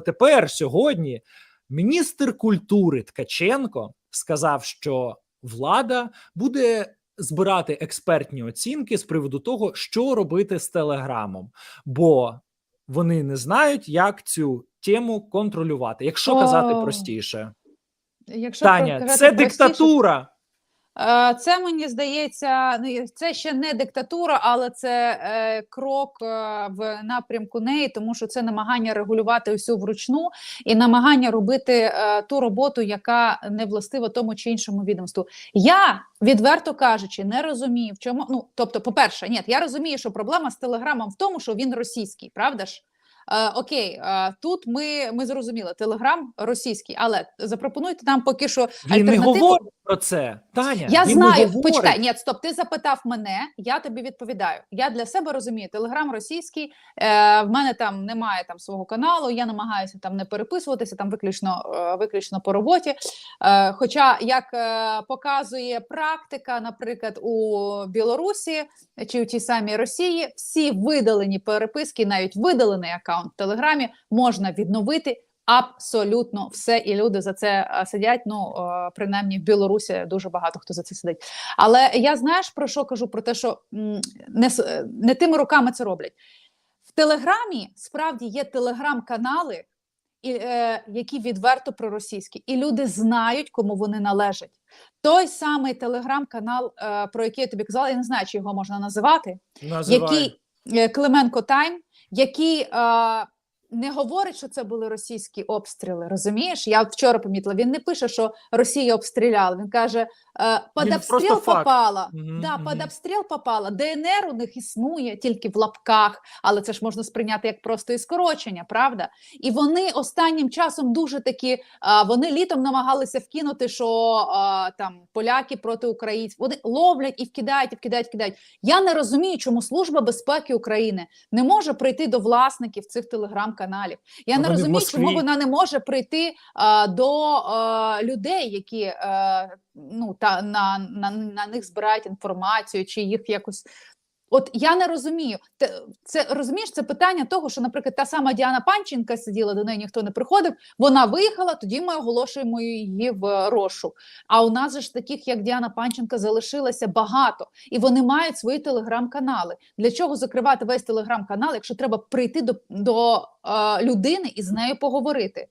тепер сьогодні міністр культури Ткаченко сказав, що влада буде збирати експертні оцінки з приводу того, що робити з телеграмом, бо вони не знають, як цю тему контролювати. Якщо казати О. простіше, Якщо Таня, це простіше, диктатура. Е, Це мені здається, ну, це ще не диктатура, але це е, крок е, в напрямку неї, тому що це намагання регулювати усю вручну і намагання робити ту роботу, яка не властива тому чи іншому відомству. Я відверто кажучи, не розумію, в чому. Ну тобто, по-перше, ні, я розумію, що проблема з телеграмом в тому, що він російський, правда ж? Е, окей, е, тут ми, ми зрозуміли, телеграм російський, але запропонуйте нам поки що Він не говорить про це. Таня, Я знаю, говорить. почекай, ні, стоп, ти запитав мене, я тобі відповідаю. Я для себе розумію, телеграм російський, е, в мене там немає там свого каналу, я намагаюся там не переписуватися, там виключно, е, виключно по роботі. Е, хоча, як е, показує практика, наприклад, у Білорусі чи у тій самій Росії, всі видалені переписки, навіть видалений аккаунт в Телеграмі можна відновити. Абсолютно все, і люди за це е, сидять. Ну е, принаймні в Білорусі дуже багато хто за це сидить. Але я знаєш про що кажу? Про те, що не, е, не тими руками це роблять. В Телеграмі справді є телеграм-канали, які відверто проросійські, і люди знають, кому вони належать. Той самий телеграм-канал, про який я тобі казала, я не знаю, чи його можна називати Називає. який Клименко Тайм, який е, не говорить, що це були російські обстріли. Розумієш? Я вчора помітила. Він не пише, що Росія обстріляла. Він каже: е, під обстріл попала. Мгм, да, мгм. під обстріл попала. ДНР у них існує тільки в лапках, але це ж можна сприйняти як просто і скорочення, правда? І вони останнім часом дуже такі. Вони літом намагалися вкинути, що там поляки проти українців. Вони ловлять і вкидають, і вкидають, вкидають. Я не розумію, чому служба безпеки України не може прийти до власників цих телеграм-каналів. Я не розумію, чому вона не може прийти а, до а, людей, які а, ну та на, на, на них збирають інформацію, чи їх якось. От я не розумію. Це розумієш, це питання того, що, наприклад, та сама Діана Панченка сиділа, до неї ніхто не приходив. Вона виїхала, тоді ми оголошуємо її в розшук. А у нас ж таких, як Діана Панченка, залишилося багато, і вони мають свої телеграм-канали. Для чого закривати весь телеграм-канал, якщо треба прийти до, до е, людини і з нею поговорити?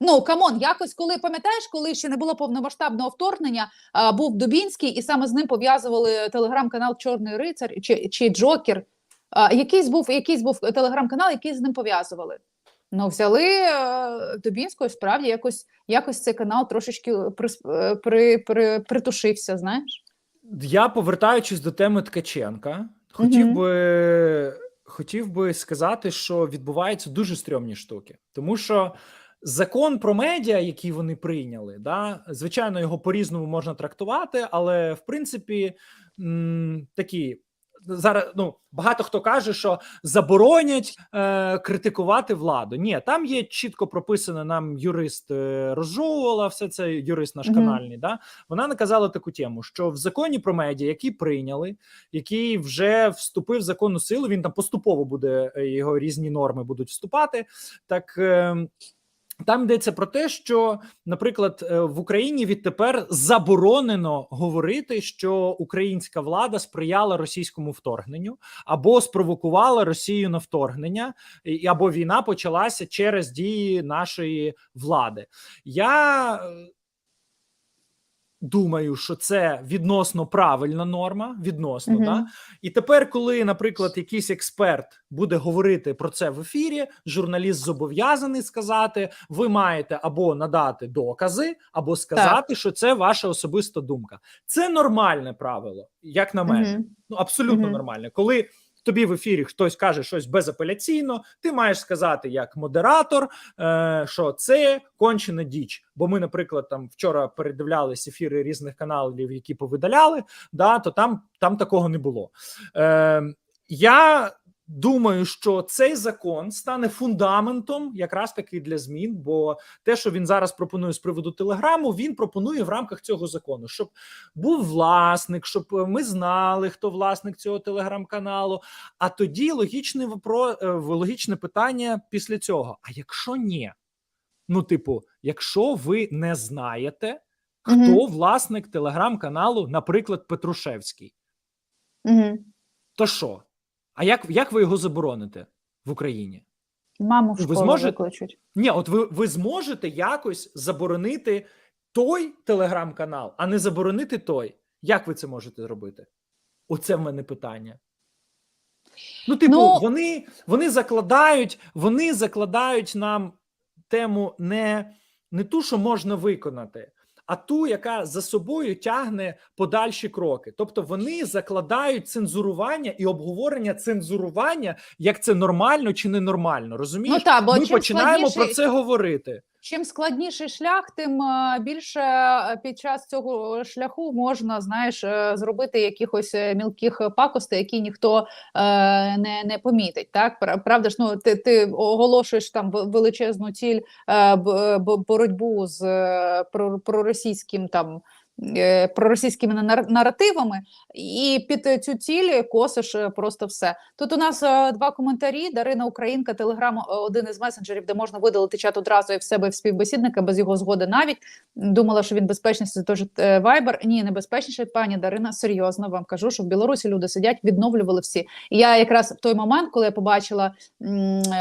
Ну камон, якось коли пам'ятаєш, коли ще не було повномасштабного вторгнення, а, був Дубінський, і саме з ним пов'язували телеграм-канал Чорний Рицар чи, чи Джокер. А, якийсь був якийсь був телеграм-канал, який з ним пов'язували. Ну, взяли е, Дубінського, справді якось, якось цей канал трошечки прис- е, при, при, притушився, знаєш? Я повертаючись до теми Ткаченка, хотів Мгм. би хотів би сказати, що відбуваються дуже стрьомні штуки, тому що закон про медіа, який вони прийняли, да, звичайно, його по-різному можна трактувати, але в принципі м, такі. Зараз ну багато хто каже, що заборонять е, критикувати владу. Ні, там є чітко прописано. Нам юрист е, розжовувала все це. Юрист наш канальний. Да вона наказала таку тему, що в законі про медіа, який прийняли, який вже вступив в законну силу, він там поступово буде е, його різні норми будуть вступати. Так е, там йдеться про те, що, наприклад, е, в Україні відтепер заборонено говорити, що українська влада сприяла російському вторгненню або спровокувала Росію на вторгнення, або війна почалася через дії нашої влади. Я е, думаю, що це відносно правильна норма. Відносно, Мгм. да? І тепер, коли, наприклад, якийсь експерт буде говорити про це в ефірі, журналіст зобов'язаний сказати: ви маєте або надати докази, або сказати, що це ваша особиста думка. Це нормальне правило, як на мене. Мгм. Ну абсолютно Мгм. нормальне. Коли тобі в ефірі хтось каже щось безапеляційно, ти маєш сказати як модератор, е, що це кончена діч. Бо ми, наприклад, там вчора передивлялись ефіри різних каналів, які повидаляли, да, то там, там такого не було. Е, я думаю, що цей закон стане фундаментом якраз таки для змін. Бо те, що він зараз пропонує з приводу телеграму, він пропонує в рамках цього закону, щоб був власник, щоб е, ми знали, хто власник цього телеграм-каналу. А тоді логічне вопро... е, логічне питання після цього: а якщо ні? Ну, типу, якщо ви не знаєте, хто Мгм. власник телеграм-каналу, наприклад, Петрушевський, Угу. то що? А як, як ви його забороните в Україні? Маму в Ви зможете- викличуть. Ні, от ви, ви зможете якось заборонити той телеграм-канал, а не заборонити той. Як ви це можете зробити? Оце в мене питання. Ну, типу, Ну- вони, вони закладають, вони закладають нам тему не, не ту, що можна виконати, а ту, яка за собою тягне подальші кроки. Тобто вони закладають цензурування і обговорення цензурування, як це нормально чи ненормально. Розумієш? Ну та, бо Ми починаємо про це говорити. Чим складніший шлях, тим е, більше е, під час цього шляху можна, знаєш, е, зробити якихось мілких пакостей, які ніхто не, не помітить. Так правда ж, ну ти, ти оголошуєш там ве- величезну ціль б- боротьбу з е, проросійським там. Е, Проросійськими нар- наративами, і під цю ціль косиш е, просто все. Тут у нас е, два коментарі. Дарина Українка, Телеграм, один із месенджерів, де можна видалити чат одразу і в себе в співбесідника без його згоди. Навіть думала, що він безпечніший, тож Viber. Ні, небезпечніший. Пані Дарина, серйозно вам кажу, що в Білорусі люди сидять, відновлювали всі. І я якраз в той момент, коли я побачила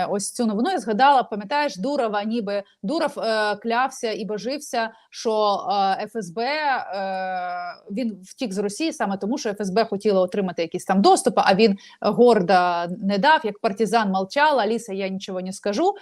ось цю новину, я згадала, пам'ятаєш, Дурова, ніби Дуров клявся і божився, що ФСБ е, він втік з Росії саме тому, що ФСБ хотіла отримати якісь там доступи, а він гордо не дав, як партизан мовчала, Аліса, я нічого не скажу.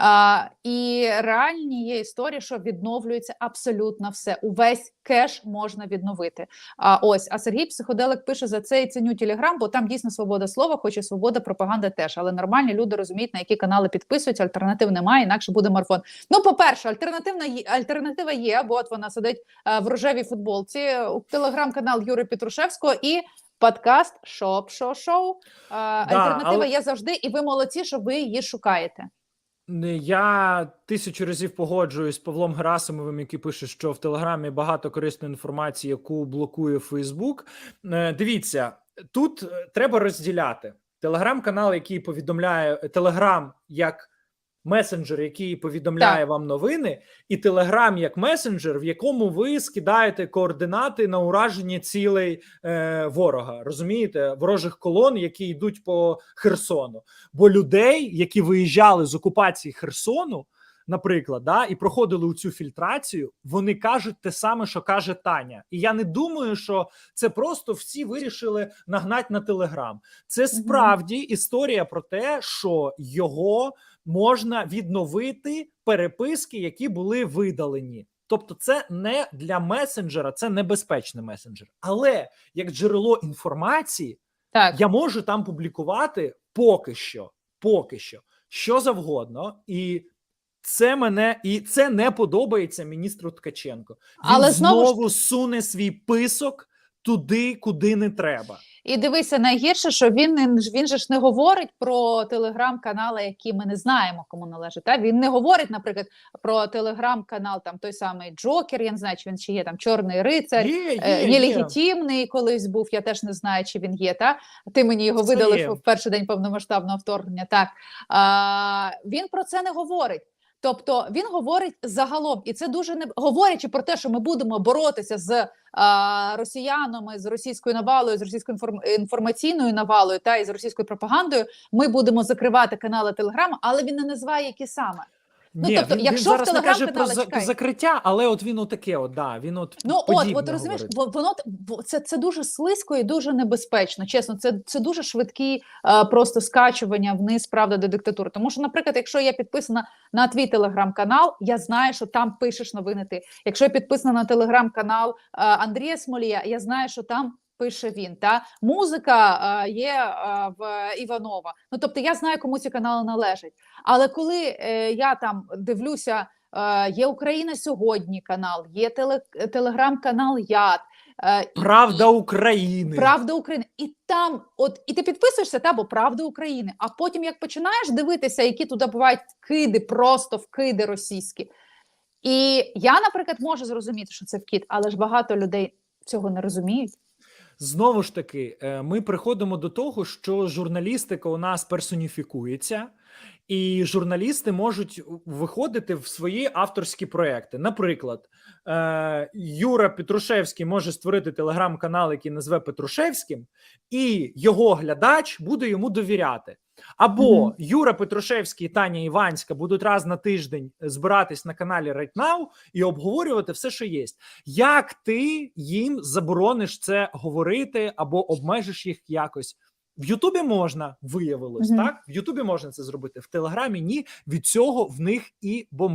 А, і реальні є історії, що відновлюється абсолютно все. Увесь кеш можна відновити. А ось а Сергій Психоделик пише за це і ціню Телеграм, бо там дійсно свобода слова, хоч і свобода пропаганди теж. Але нормальні люди розуміють, на які канали підписуються. Альтернатив немає, інакше буде марафон. Ну, по-перше, альтернативна є- альтернатива є, бо от вона сидить е, в рожевій футболці. Телеграм-канал Юри Петрушевського і. Подкаст Шоп Шо Шоу. Е, Альтернатива але- є завжди, і ви молодці, що ви її шукаєте. Я тисячу разів погоджуюсь з Павлом Герасимовим, який пише, що в Телеграмі багато корисної інформації, яку блокує Фейсбук. Е, Дивіться, тут е, треба розділяти телеграм-канал, який повідомляє Телеграм як месенджер, який повідомляє Так. вам новини, і Телеграм як месенджер, в якому ви скидаєте координати на ураження цілей е, ворога. Розумієте, ворожих колон, які йдуть по Херсону. Бо людей, які виїжджали з окупації Херсону, наприклад, да, і проходили у цю фільтрацію, вони кажуть те саме, що каже Таня. І я не думаю, що це просто всі вирішили нагнати на телеграм. Це справді історія про те, що його можна відновити переписки, які були видалені. Тобто, це не для месенджера, це небезпечний месенджер. Але як джерело інформації, Так, я можу там публікувати поки що, поки що, що завгодно, і це мене і це не подобається міністру Ткаченко. Він Але знову ж- знову суне свій писок туди, куди не треба. і дивися, найгірше, що він не- він же ж не говорить про телеграм-канали, які ми не знаємо, кому належать. Та він не говорить, наприклад, про телеграм-канал, там той самий Джокер. Я не знаю, чи він ще є там Чорний рицар. Є, є, Е, є. Колись був. Я теж не знаю, чи він є. Та ти мені його Це є. в перший день повномасштабного вторгнення. Так а, він про це не говорить. Тобто він говорить загалом, і це дуже не говорячи про те, що ми будемо боротися з а, росіянами, з російською навалою, з російською інформ- інформаційною навалою та і з російською пропагандою. Ми будемо закривати канали Телеграм, але він не називає які саме. Ну, Ні, тобто, він, якщо він в зараз не каже про за, чекай. закриття, але от він отаке, от да, він от Ну от, подібне от розумієш, говорить. бо воно бо це, це дуже слизько і дуже небезпечно. Чесно, це, це дуже швидкі е, просто скачування вниз, правда, до диктатури. Тому що, наприклад, якщо я підписана на твій телеграм-канал, я знаю, що там пишеш новини. Ти якщо я підписана на телеграм-канал е, Андрія Смолія, я знаю, що там. Пише він та музика е, є е, в Іванова. Ну тобто я знаю, кому ці канали належать. Але коли е, я там дивлюся, е, є Україна сьогодні канал, є теле, телеграм-канал ЯД, е, і- Правда України. Правда України, і там, от і ти підписуєшся та бо Правда України. А потім, як починаєш дивитися, які туди бувають вкиди, просто вкиди російські. І я, наприклад, можу зрозуміти, що це вкид, але ж багато людей цього не розуміють. Знову ж таки, е, ми приходимо до того, що журналістика у нас персоніфікується, і журналісти можуть виходити в свої авторські проекти. Наприклад, е, Юра Петрушевський може створити телеграм-канал, який назве Петрушевським, і його глядач буде йому довіряти. Або Мгм. Юра Петрушевський і Таня Іванська будуть раз на тиждень збиратись на каналі Right Now і обговорювати все, що є. Як ти їм заборониш це говорити або обмежиш їх якось? В Ютубі можна, виявилось, Мгм. так? В Ютубі можна це зробити, в Телеграмі ні. Від цього в них і бомб.